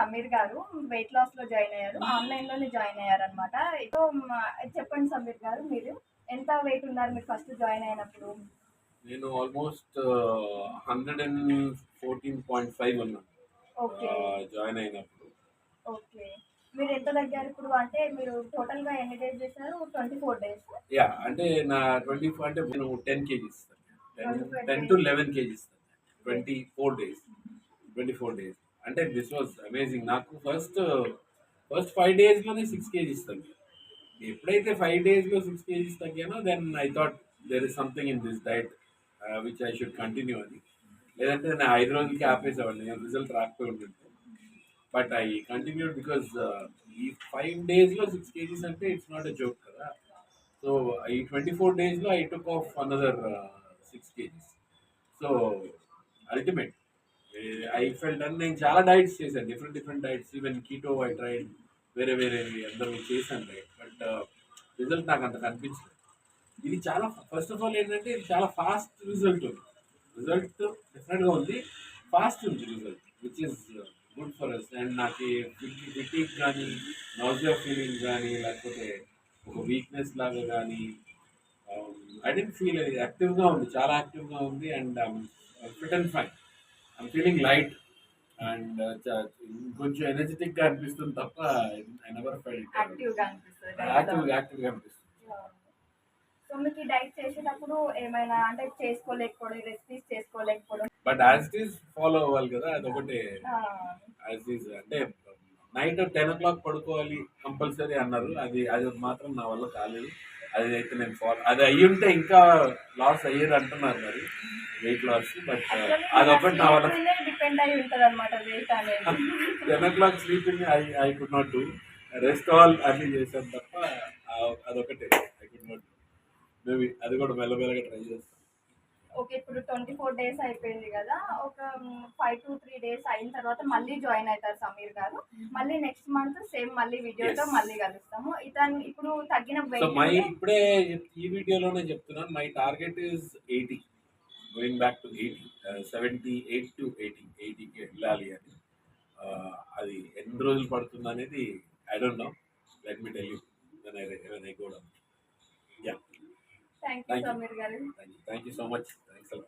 Sameer garu wait లాస్లో join అయ్యారు. ఆన్లైన్లోనే join అయ్యారు అనమాట చెప్పండి సమీర్ గారు మీరు ఎంత వెయిట్ ఉన్నారు మీరు ఫస్ట్ జాయిన్ అయినప్పుడు? నేను almost hundred and fourteen point five ఉన్నాను ఓకే. జాయిన్ అయినప్పుడు. ఓకే. మీరు ఎంత తగ్గారు ఇప్పుడు? అంటే మీరు టోటల్గా ఎన్ని డేస్ చేశారు? ట్వంటీ ఫోర్ డేస్ యా అంటే నా ట్వంటీ ఫోర్ అంటే నేను ten kgs ten 24 ten to eleven kgs twenty four days twenty four days అంటే దిస్ వాజ్ అమేజింగ్ నాకు ఫస్ట్ ఫస్ట్ ఫైవ్ డేస్లోనే సిక్స్ కేజీస్ తగ్గాను ఎప్పుడైతే ఫైవ్ డేస్లో six kgs తగ్గానో then I thought there is something in this diet which I should continue అని లేదంటే నేను ఐదు రోజులకి ఆపేసేవాడిని నేను రిజల్ట్ రాకపోయి ఉంటుంటే. బట్ ఐ కంటిన్యూ బికాస్ ఈ ఫైవ్ డేస్లో సిక్స్ కేజీస్ అంటే ఇట్స్ నాట్ అ జోక్ కదా. సో ఈ ట్వంటీ ఫోర్ డేస్లో I took off another six kgs so ultimate I felt అని నేను చాలా డైట్స్ చేశాను. Different different diets even keto I tried వేరే వేరే అందరూ చేశాను డైట్ బట్ రిజల్ట్ నాకు అంత కనిపించలేదు. ఇది చాలా ఫస్ట్ ఆఫ్ ఆల్ ఏంటంటే ఇది చాలా ఫాస్ట్ రిజల్ట్ ఉంది. రిజల్ట్ డిఫరెంట్గా ఉంది. ఫాస్ట్ ఉంది result which is good for us and నాకు ఫిటిక్ కానీ నాజియా ఫీలింగ్ కానీ లేకపోతే ఒక వీక్నెస్ లాగా కానీ ఐ డెంట్ ఫీల్ అది యాక్టివ్గా ఉంది. చాలా యాక్టివ్గా ఉంది. And fit and fine I'm feeling light and కొంచెం ఎనర్జెటిక్గా అనిపిస్తుంది తప్ప ఐ నెవర్ ఫెల్ యాక్టివ్గా అనిపిస్తుంది. యాక్టివ్ యాక్టివ్గా అనిపిస్తుంది. సో మీకు డైట్ చేసేటప్పుడు ఏమైనా అంటే చేసుకోలేకపోవడం recipes చేసుకోలేకపోవడం? But as it is follow అవ్వాలి కదా అదొకటి. ఆ, యాజ్ ఈజ్ అంటే నైట్ టెన్ ఓ క్లాక్ పడుకోవాలి కంపల్సరీ అన్నారు. అది అది మాత్రం నా వల్ల కాలేదు. అది అయితే నేను ఫాలో అది అయ్యి ఉంటే ఇంకా లాస్ అయ్యేది అంటున్నారు మరి. వెయిట్ లాస్ బట్ అదొకటి నా వల్ల డిపెండ్ అయి ఉంటది అనమాట వెయిట్ అనేది. Ten o'clock sleeping I I could not do rest all అన్ని చేశాను తప్ప అదొకటి. ఐ కుడ్ నాట్ మేబీ అది కూడా మెల్లమెల్లగా ట్రై చేస్తాను. ఓకే ఇప్పుడు ట్వంటీ ఫోర్ డేస్ అయిపోయింది కదా. ఒక ఫైవ్ టు త్రీ డేస్ అయిన తర్వాత మళ్ళీ జాయిన్ అవుతారు సమీర్ గారు. మళ్ళీ నెక్స్ట్ మంత్ సేమ్ మళ్ళీ వీడియోతో. మళ్ళీ కలుస్తాము. ఇతను ఇప్పుడు తగ్గిన ఇప్పుడే ఈ వీడియోలోనే చెప్తున్నాను. My target is eighty going back to eighty seventy eight to eighty ఎయిటీకి వెళ్ళాలి అని అది ఎన్ని రోజులు పడుతుంది అనేది I don't know let me tell you I when I go down yeah thank you Thank you. Sameer garu. Thank you thank you so much thanks అలా